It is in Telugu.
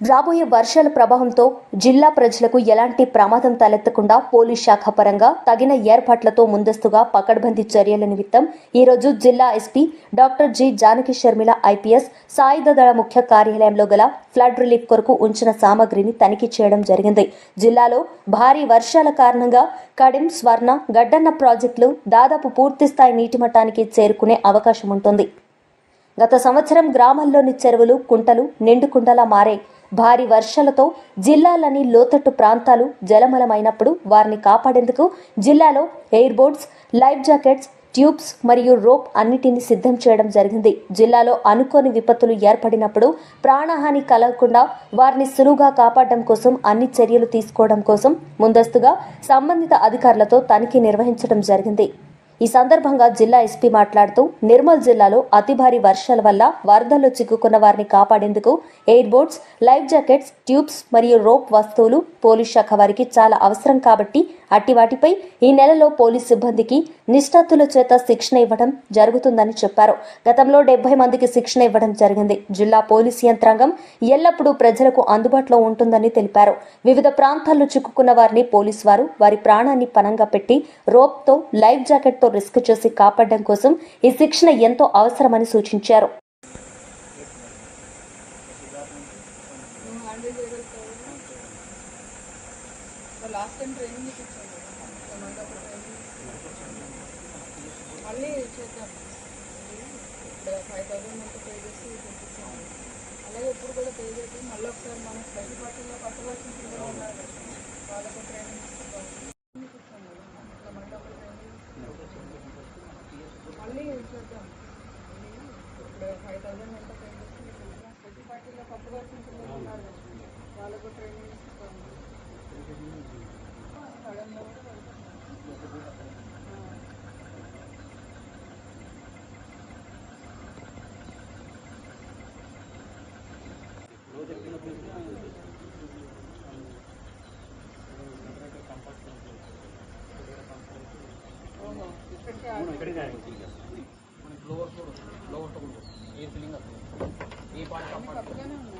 రాబోయే వర్షాల ప్రభావంతో జిల్లా ప్రజలకు ఎలాంటి ప్రమాదం తలెత్తకుండా పోలీస్ శాఖ పరంగా తగిన ఏర్పాట్లతో ముందస్తుగా పకడ్బందీ చర్యల నిమిత్తం ఈరోజు జిల్లా SP doctor G Janaki Sharmila IPS సాయుధ దళ ముఖ్య కార్యాలయంలో గల ఫ్లడ్ రిలీఫ్ కొరకు ఉంచిన సామగ్రిని తనిఖీ చేయడం జరిగింది. జిల్లాలో భారీ వర్షాల కారణంగా కడిం స్వర్ణ గడ్డన్న ప్రాజెక్టులు దాదాపు పూర్తిస్థాయి నీటిమట్టానికి చేరుకునే అవకాశం ఉంటుంది. గత సంవత్సరం గ్రామాల్లోని చెరువులు కుంటలు నిండుకుండలా మారాయి. భారీ వర్షాలతో జిల్లాలోని లోతట్టు ప్రాంతాలు జలమలమైనప్పుడు వారిని కాపాడేందుకు జిల్లాలో ఎయిర్ లైఫ్ జాకెట్స్ ట్యూబ్స్ మరియు రోప్ అన్నిటిని సిద్ధం చేయడం జరిగింది. జిల్లాలో అనుకోని విపత్తులు ఏర్పడినప్పుడు ప్రాణహాని కలగకుండా వారిని సులువుగా కాపాడడం కోసం అన్ని చర్యలు తీసుకోవడం కోసం ముందస్తుగా సంబంధిత అధికారులతో తనిఖీ నిర్వహించడం జరిగింది. ఈ సందర్భంగా జిల్లా ఎస్పీ మాట్లాడుతూ నిర్మల్ జిల్లాలో అతి భారీ వర్షాల వల్ల వరదల్లో చిక్కుకున్న వారిని కాపాడేందుకు air boats life jackets tubes మరియు రోప్ వస్తువులు పోలీస్ శాఖ వారికి చాలా అవసరం కాబట్టి అట్టి వాటిపై ఈ నెలలో పోలీస్ సిబ్బందికి నిష్ఠాతుల చేత శిక్షణ ఇవ్వడం జరుగుతుందని చెప్పారు. గతంలో డెబ్బై మందికి శిక్షణ ఇవ్వడం జరిగింది. జిల్లా పోలీస్ యంత్రాంగం ఎల్లప్పుడూ ప్రజలకు అందుబాటులో ఉంటుందని తెలిపారు. వివిధ ప్రాంతాల్లో చిక్కుకున్న వారిని పోలీసు వారు వారి ప్రాణాన్ని పనంగా పెట్టి రోప్తో లైఫ్ జాకెట్తో రిస్క్ చేసి కాపాడడం కోసం ఈ శిక్షణ ఎంతో అవసరమని సూచించారు. లాస్ట్ టైం ట్రైనింగ్ మళ్ళీ చేద్దాం ఫైవ్ థౌసండ్ అంతా పే చేసి అలాగే కూడా పే చేసి మళ్ళీ ఒకసారి మనం స్పెషల్ పార్టీలో కొత్త పిల్లలు ఉన్నారు వాళ్ళకు ట్రైనింగ్ ఇస్తున్నాం ఇప్పించాను కదా, ఇట్లా మళ్ళీ అప్పుడు ట్రైనింగ్ మళ్ళీ చేద్దాం ఇప్పుడు ఫైవ్ థౌసండ్ అంతా పే చేసి స్పెషల్ పార్టీలో పట్టవలసిన పిల్లలు ఉన్నారు కదా, వాళ్ళకు ట్రైనింగ్ ఇస్తాం సడన్గా కూడా వెళ్తాం. ఓహో ఇక్కడికి ఏ ఫీలింగ్ వస్తుంది. తప్పగానే ఉన్నాయి.